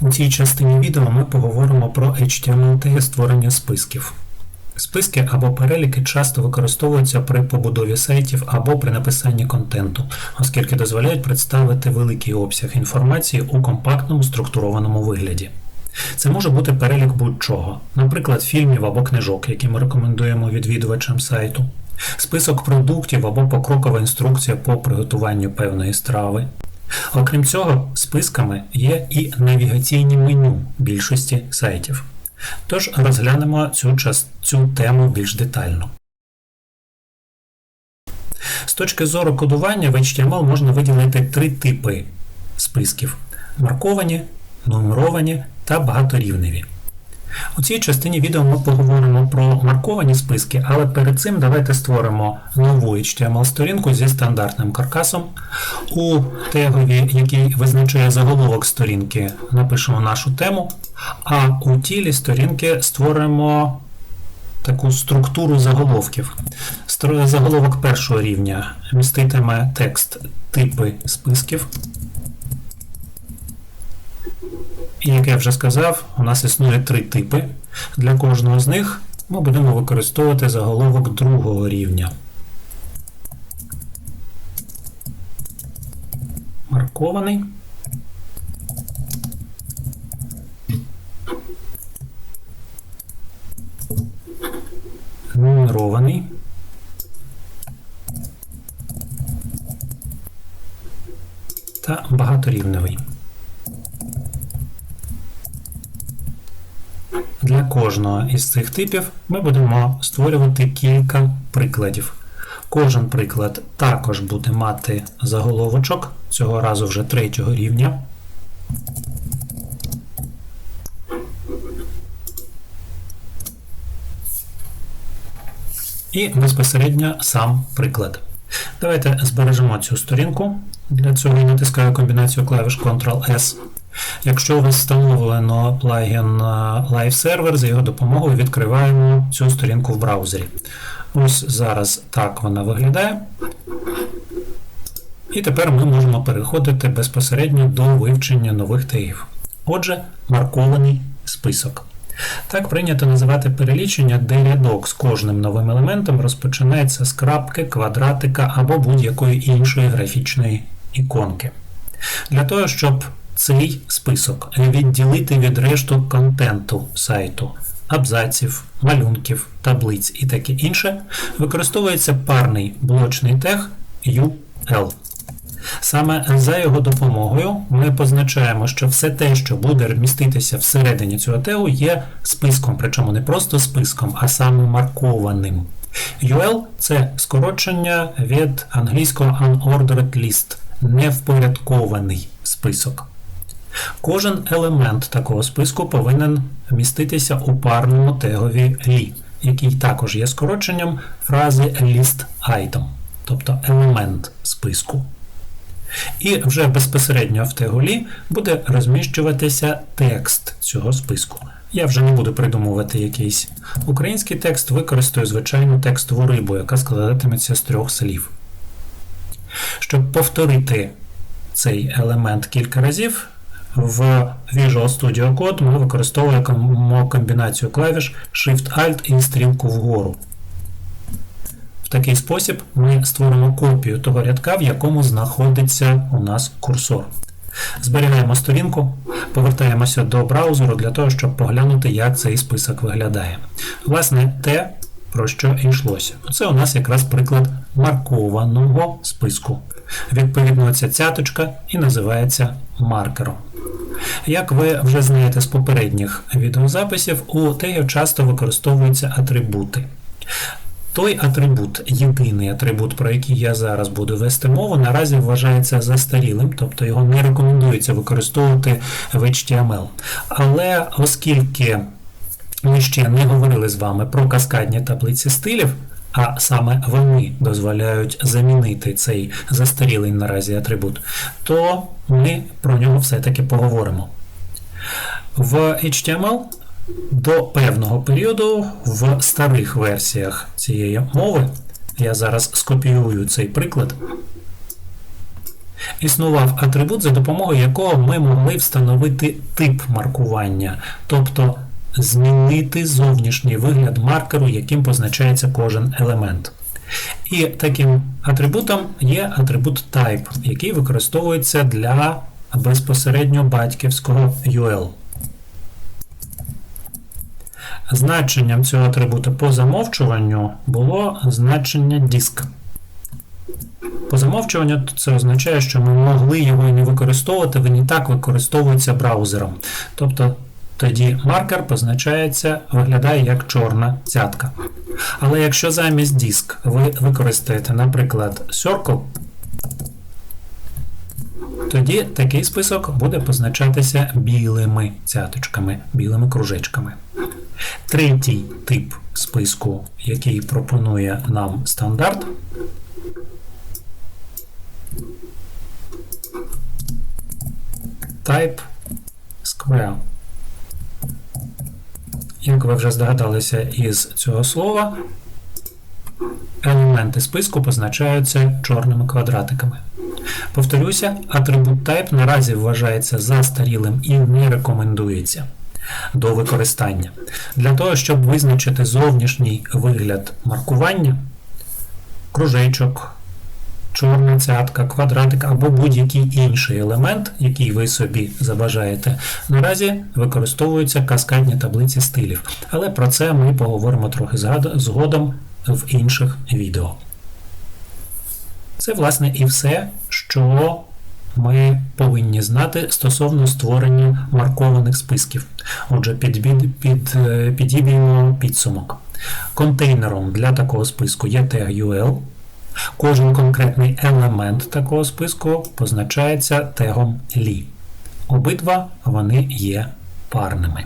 У цій частині відео ми поговоримо про HTML та створення списків. Списки або переліки часто використовуються при побудові сайтів або при написанні контенту, оскільки дозволяють представити великий обсяг інформації у компактному структурованому вигляді. Це може бути перелік будь-чого, наприклад, фільмів або книжок, які ми рекомендуємо відвідувачам сайту, список продуктів або покрокова інструкція по приготуванню певної страви. Окрім цього, списками є і навігаційні меню більшості сайтів. Тож розглянемо цю, час, цю тему більш детально. З точки зору кодування в HTML можна виділити три типи списків: марковані, нумеровані та багаторівневі. У цій частині відео ми поговоримо про марковані списки, але перед цим давайте створимо нову HTML-сторінку зі стандартним каркасом. У тегові, який визначає заголовок сторінки, напишемо нашу тему, а у тілі сторінки створимо таку структуру заголовків. Заголовок першого рівня міститиме текст типи списків. І як я вже сказав, у нас існує три типи. Для кожного з них ми будемо використовувати заголовок другого рівня. Маркований. Нумерований. Та багаторівневий. Для кожного із цих типів ми будемо створювати кілька прикладів. Кожен приклад також буде мати заголовочок, цього разу вже третього рівня. І безпосередньо сам приклад. Давайте збережемо цю сторінку. Для цього я натискаю комбінацію клавіш Ctrl-S. Якщо у встановлено плагін Live Server, за його допомогою відкриваємо цю сторінку в браузері. Ось зараз так вона виглядає. І тепер ми можемо переходити безпосередньо до вивчення нових тегів. Отже, маркований список. Так прийнято називати перелічення, де рядок з кожним новим елементом розпочинається з крапки, квадратика або будь-якої іншої графічної іконки. Для того, щоб цей список відділити від решту контенту сайту, абзаців, малюнків, таблиць і таке інше, використовується парний блочний тег UL. Саме за його допомогою ми позначаємо, що все те, що буде міститися всередині цього тегу, є списком, причому не просто списком, а саме маркованим. UL це скорочення від англійського Unordered List, невпорядкований список. Кожен елемент такого списку повинен міститися у парному тегові LI, який також є скороченням фрази list item, тобто елемент списку. І вже безпосередньо в тегу LI буде розміщуватися текст цього списку. Я вже не буду придумувати якийсь український текст, використаю звичайну текстову рибу, яка складатиметься з трьох слів. Щоб повторити цей елемент кілька разів, в Visual Studio Code ми використовуємо комбінацію клавіш Shift-Alt і стрілку вгору. В такий спосіб ми створимо копію того рядка, в якому знаходиться у нас курсор. Зберігаємо сторінку, повертаємося до браузеру для того, щоб поглянути, як цей список виглядає. Власне, те, про що йшлося. Це у нас якраз приклад маркованого списку. Відповідно, ця цяточка і називається маркером. Як ви вже знаєте з попередніх відеозаписів, у тегів часто використовуються атрибути. Той атрибут, єдиний атрибут, про який я зараз буду вести мову, наразі вважається застарілим, тобто його не рекомендується використовувати в HTML. Але оскільки ми ще не говорили з вами про каскадні таблиці стилів, а саме вони дозволяють замінити цей застарілий наразі атрибут, то ми про нього все-таки поговоримо. В HTML до певного періоду в старих версіях цієї мови, я зараз скопіюю цей приклад, Існував атрибут, за допомогою якого ми могли встановити тип маркування, тобто змінити зовнішній вигляд маркеру, яким позначається кожен елемент. І таким атрибутом є атрибут type, який використовується для безпосередньо батьківського UL. Значенням цього атрибута по замовчуванню було значення disk. По замовчуванню це означає, що ми могли його не використовувати, він і так використовується браузером. Тобто тоді маркер позначається, виглядає як чорна цятка. Але якщо замість disk ви використаєте, наприклад, circle, тоді такий список буде позначатися білими цяточками, білими кружечками. Третій тип списку, який пропонує нам стандарт, type square. Як ви вже здогадалися із цього слова, елементи списку позначаються чорними квадратиками. Повторюся, атрибут type наразі вважається застарілим і не рекомендується до використання. Для того, щоб визначити зовнішній вигляд маркування, кружечок, чорна цятка, квадратик або будь-який інший елемент, який ви собі забажаєте, наразі використовуються каскадні таблиці стилів. Але про це ми поговоримо трохи згодом в інших відео. Це, власне, і все, що ми повинні знати стосовно створення маркованих списків. Отже, під, під, підіб'ємо підсумок. Контейнером для такого списку є tag UL. Кожен конкретний елемент такого списку позначається тегом li. Обидва вони є парними.